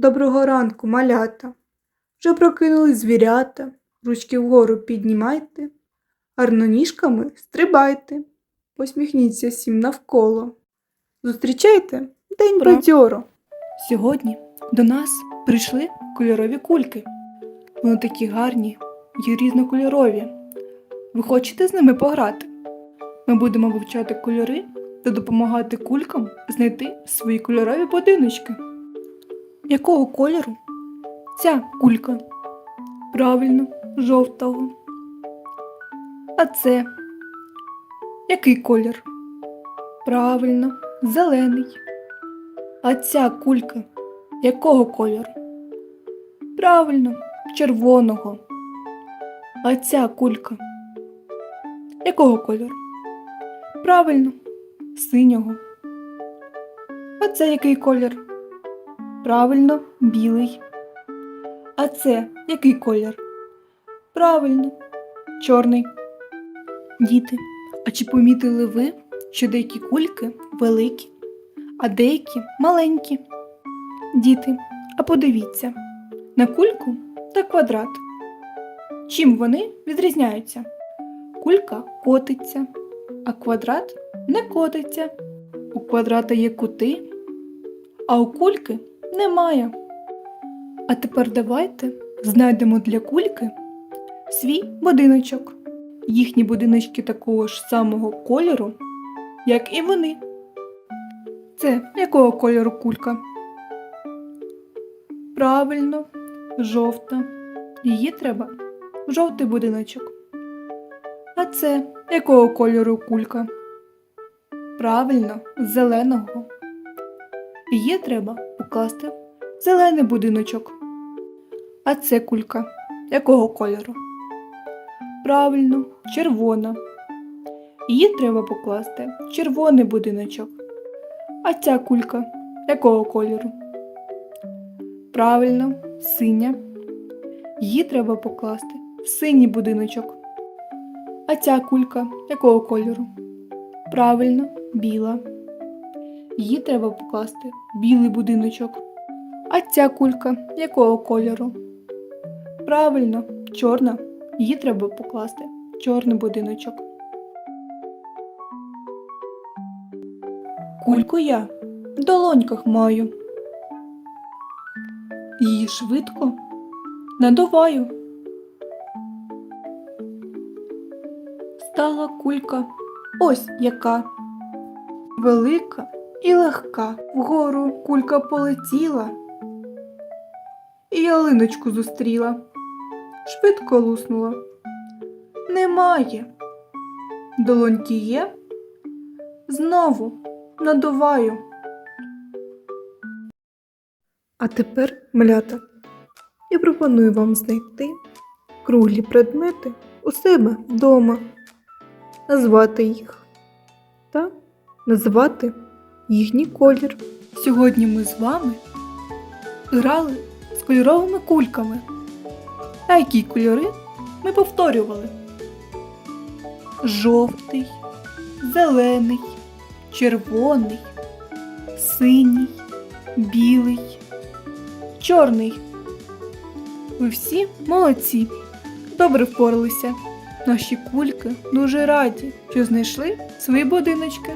Доброго ранку, малята. Вже прокинули звірята, ручки вгору піднімайте, гарно ніжками стрибайте, посміхніться всім навколо. Зустрічайте день бадьоро. Сьогодні до нас прийшли кольорові кульки. Вони такі гарні і різнокольорові. Ви хочете з ними пограти? Ми будемо вивчати кольори та допомагати кулькам знайти свої кольорові будиночки. Якого кольору? Ця кулька. Правильно, жовтого. А це який колір? Правильно, зелений. А ця кулька якого кольору? Правильно, червоного. А ця кулька якого кольору? Правильно, синього. А це який колір? Правильно, білий. А це який колір? Правильно, чорний. Діти, а чи помітили ви, що деякі кульки великі, а деякі маленькі? Діти, а подивіться на кульку та квадрат. Чим вони відрізняються? Кулька котиться, а квадрат не котиться. У квадрата є кути, а у кульки немає. А тепер давайте знайдемо для кульки свій будиночок. Їхні будиночки такого ж самого кольору, як і вони. Це якого кольору кулька? Правильно, жовта. Її треба в жовтий будиночок. А це якого кольору кулька? Правильно, зеленого. Її треба покласти зелений будиночок. А це кулька якого кольору? Правильно, червона. Її треба покласти в червоний будиночок. А ця кулька якого кольору? Правильно, синя. Її треба покласти в синій будиночок. А ця кулька якого кольору? Правильно, біла. Її треба покласти в білий будиночок. А ця кулька якого кольору? Правильно, чорна. Її треба покласти в чорний будиночок. Кульку я в долоньках маю. Її швидко надуваю. Стала кулька ось яка. Велика і легка. Вгору кулька полетіла. І ялиночку зустріла. Швидко луснула. Немає. Долоньки є. Знову надуваю. А тепер, малята, я пропоную вам знайти круглі предмети у себе вдома, назвати їх та назвати їхній колір. Сьогодні ми з вами грали з кольоровими кульками. А які кольори ми повторювали? Жовтий, зелений, червоний, синій, білий, чорний. Ви всі молодці. Добре впоралися. Наші кульки дуже раді, що знайшли свої будиночки.